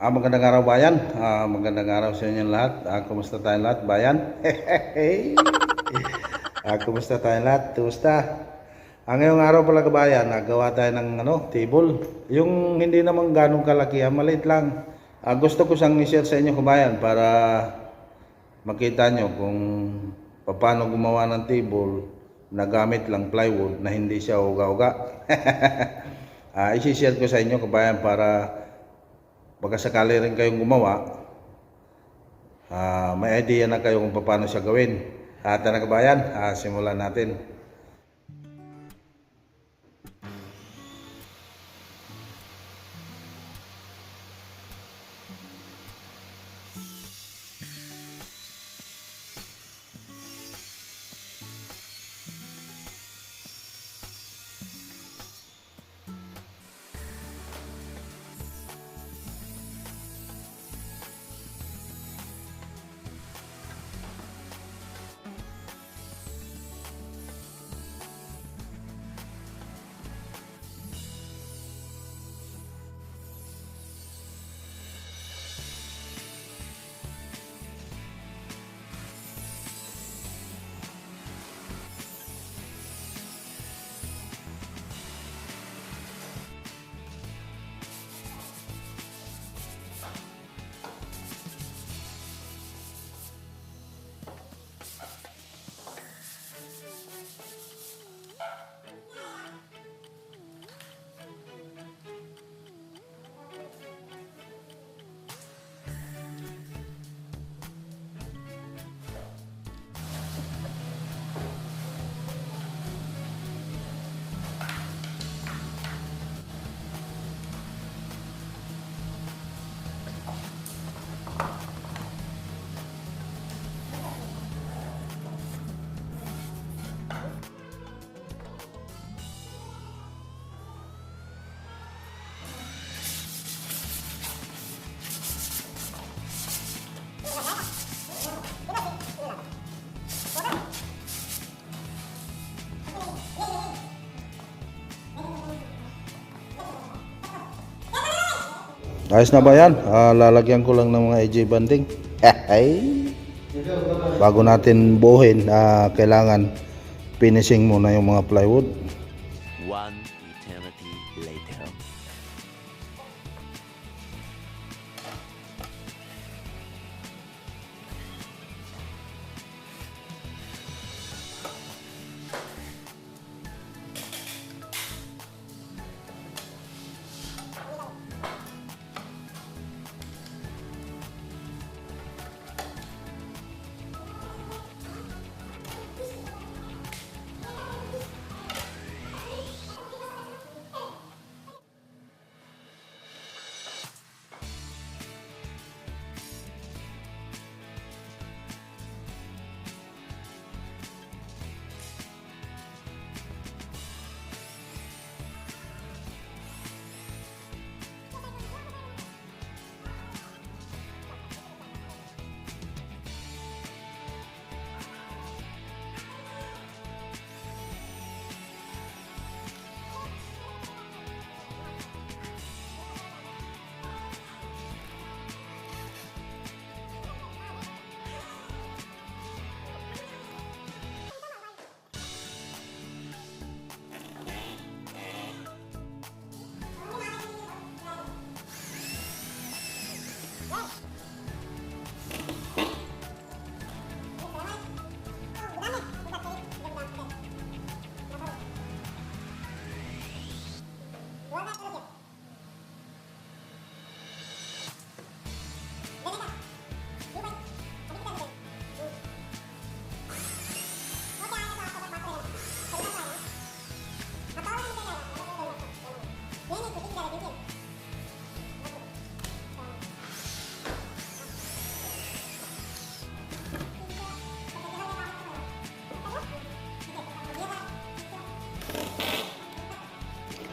Ah, magandang araw bayan. Ah, magandang araw sa inyo lahat. Ah, kumusta tayong lahat bayan? ah, kumusta tayong lahat? Kumusta? Ah, ngayong araw pala kabayan, nagawa tayo ng ano, table. Yung hindi naman ganong kalaki, ah, maliit lang. Ah, gusto ko siyang i-share sa inyo kabayan para makita nyo kung paano gumawa ng table na gamit lang plywood na hindi siya uga-uga. ah, isi-share ko sa inyo kabayan para baka sakali rin kayong gumawa, ah, may idea na kayo kung paano siya gawin. At na kabayan, ah, simulan natin. Ayos na ba yan? Ah, lalagyan ko lang ng mga AJ banding. Ay. Bago natin buuhin, ah, kailangan finishing muna yung mga plywood. One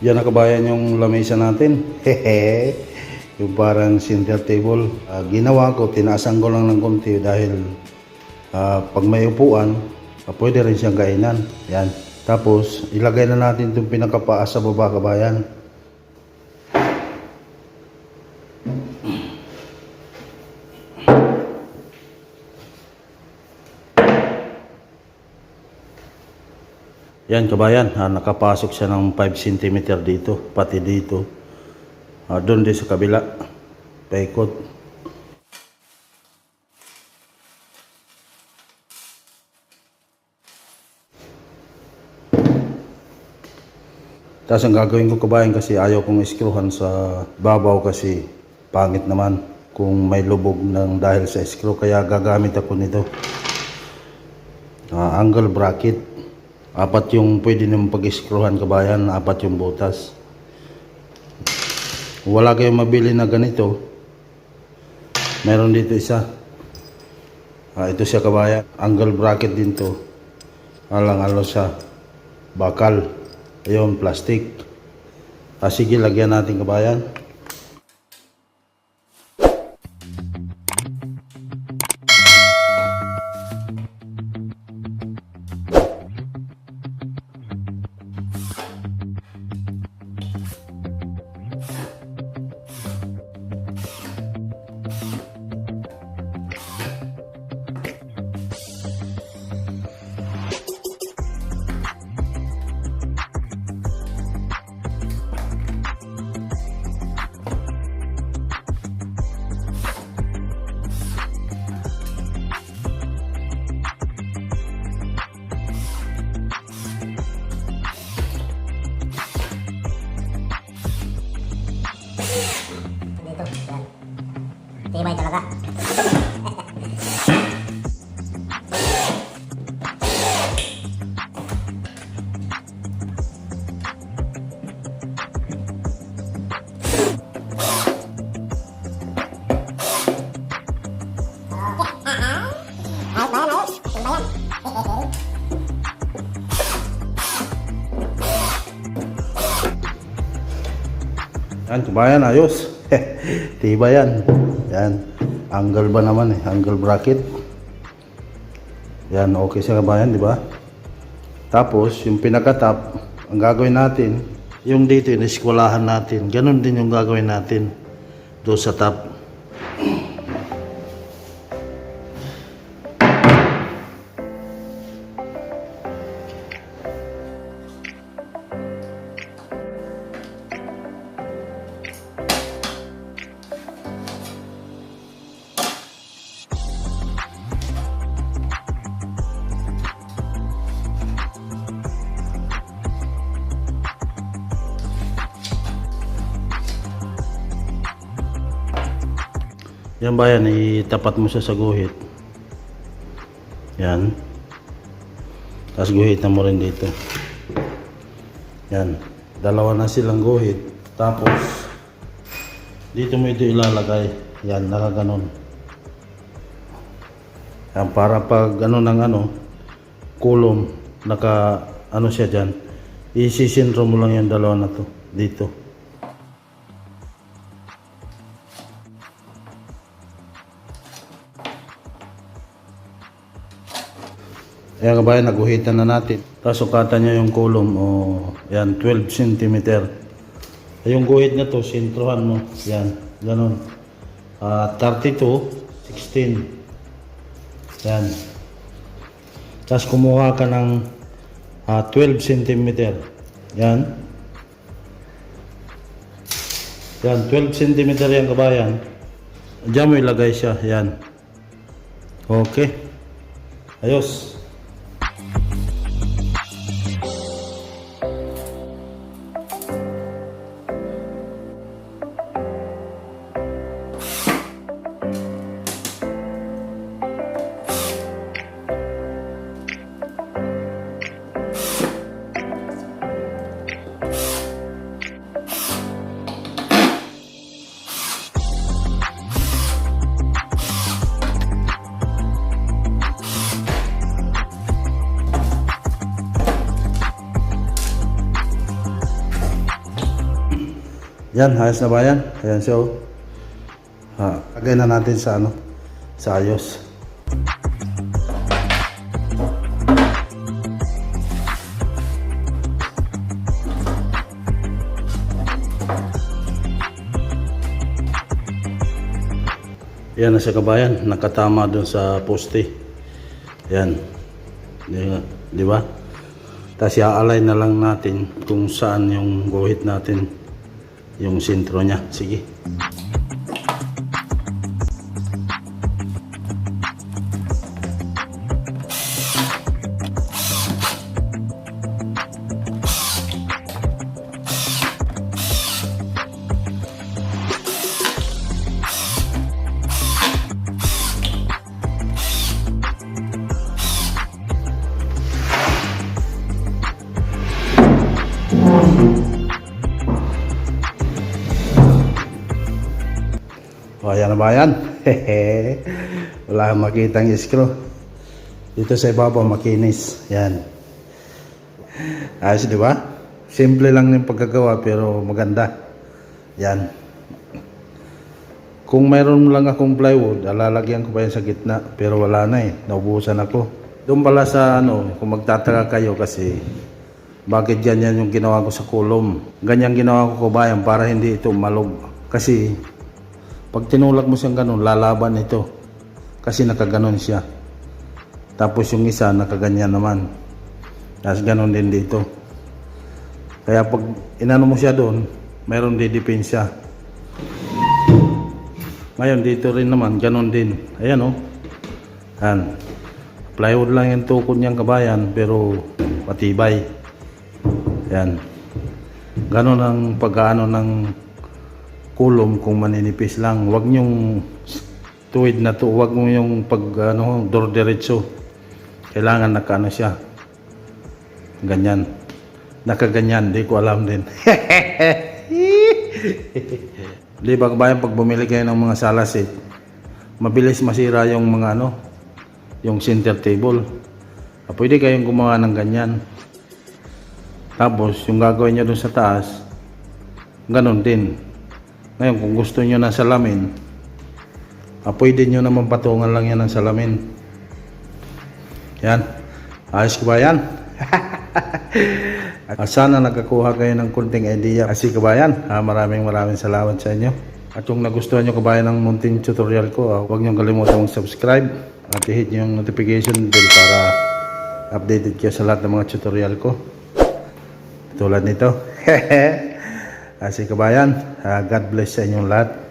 Yan na kabayan yung lamesa natin. Hehe. yung parang center table. Ah, ginawa ko, tinaasan ko lang ng konti dahil ah, pag may upuan, ah, pwede rin siyang kainan. Yan. Tapos, ilagay na natin itong pinakapaa sa baba kabayan. Yan kabayan, ha, nakapasok siya ng 5 cm dito, pati dito. Ah, doon din sa kabila. Paikot. Tapos ang gagawin ko kabayan kasi ayaw kong iskruhan sa babaw kasi pangit naman kung may lubog ng dahil sa screw kaya gagamit ako nito. Ah, angle bracket. Apat yung pwede naman pag-screwhan kabayan, apat yung butas. Wala kayong mabili na ganito, meron dito isa. Ah, ito siya kabayan, angle bracket din to. Alang-alo sa bakal. Ayun, plastic. Ah, sige, lagyan natin kabayan. Yan, kabayan, ayos. Tiba yan. Yan. Angle ba naman eh? Angle bracket. Yan, okay siya kabayan, di ba? Tapos, yung pinakatap, ang gagawin natin, yung dito, iniskwalahan natin. Ganon din yung gagawin natin doon sa top. Yan ba yan, itapat mo siya sa guhit. Yan. Tapos guhitan mo rin dito. Yan. Dalawa na silang guhit. Tapos, dito mo ito ilalagay. Yan, nakaganon. Yan, para pag ano ng ano, kulom, naka, ano siya dyan, isisintro mo lang yung dalawa na to, dito. Ayan kabayan, naguhitan na natin. Tapos sukatan niya yung kulom, o yan, 12 cm. Yung guhit na to, sintrohan mo. Yan, ganun. Ah, 32, 16. Yan. Tapos kumuha ka ng ah, 12 cm. Yan. Yan, 12 cm yan kabayan. Diyan mo ilagay siya. Yan. Okay. Ayos. Yan, ayos na ba yan? Ayan siya oh. Ha, lagay na natin sa ano, sa ayos. Yan na siya kabayan, nakatama doon sa poste. Yan. Di, ba? Tapos i-align na lang natin kung saan yung guhit natin yung sentro niya. Sige. O, ayan na ba yan? Wala kang makitang screw. Dito sa ibabaw, makinis. Yan. Ayos, di ba? Simple lang yung pagkagawa, pero maganda. Yan. Kung mayroon lang akong plywood, alalagyan ko pa yan sa gitna. Pero wala na eh. Naubusan ako. Doon pala sa ano, kung magtataka kayo kasi bakit ganyan yung ginawa ko sa kulom. Ganyan ginawa ko kabayan para hindi ito malog. Kasi pag tinulak mo siyang ganun, lalaban ito. Kasi nakaganon siya. Tapos yung isa, nakaganyan naman. Tapos ganon din dito. Kaya pag inano mo siya doon, mayroon din depensa. Ngayon, dito rin naman, ganon din. Ayan o. Oh. Yan. Plywood lang yung tukod niyang kabayan, pero matibay. Yan. Ganon ang pagkaano ng kulom kung maninipis lang. Huwag nyong tuwid na to. Huwag mo yung pag ano, door diretso. Kailangan nakaano siya. Ganyan. Nakaganyan. Di ko alam din. Di ba kabayan pag bumili kayo ng mga salasit, mabilis masira yung mga ano, yung center table. Ah, Pwede kayong gumawa ng ganyan. Tapos, yung gagawin nyo dun sa taas, ganun din. Ngayon, kung gusto nyo ng salamin, ah, pwede nyo naman patungan lang yan ng salamin. Yan. Ayos ko ba yan? At sana nakakuha kayo ng kunting idea. Kasi kabayan, ah, maraming maraming salamat sa inyo. At kung nagustuhan nyo kabayan ng munting tutorial ko, ah, huwag nyo kalimutan mag-subscribe at i-hit nyo yung notification bell para updated kayo sa lahat ng mga tutorial ko. Tulad nito. Kasi kabayan, ah, God bless sa inyong lahat.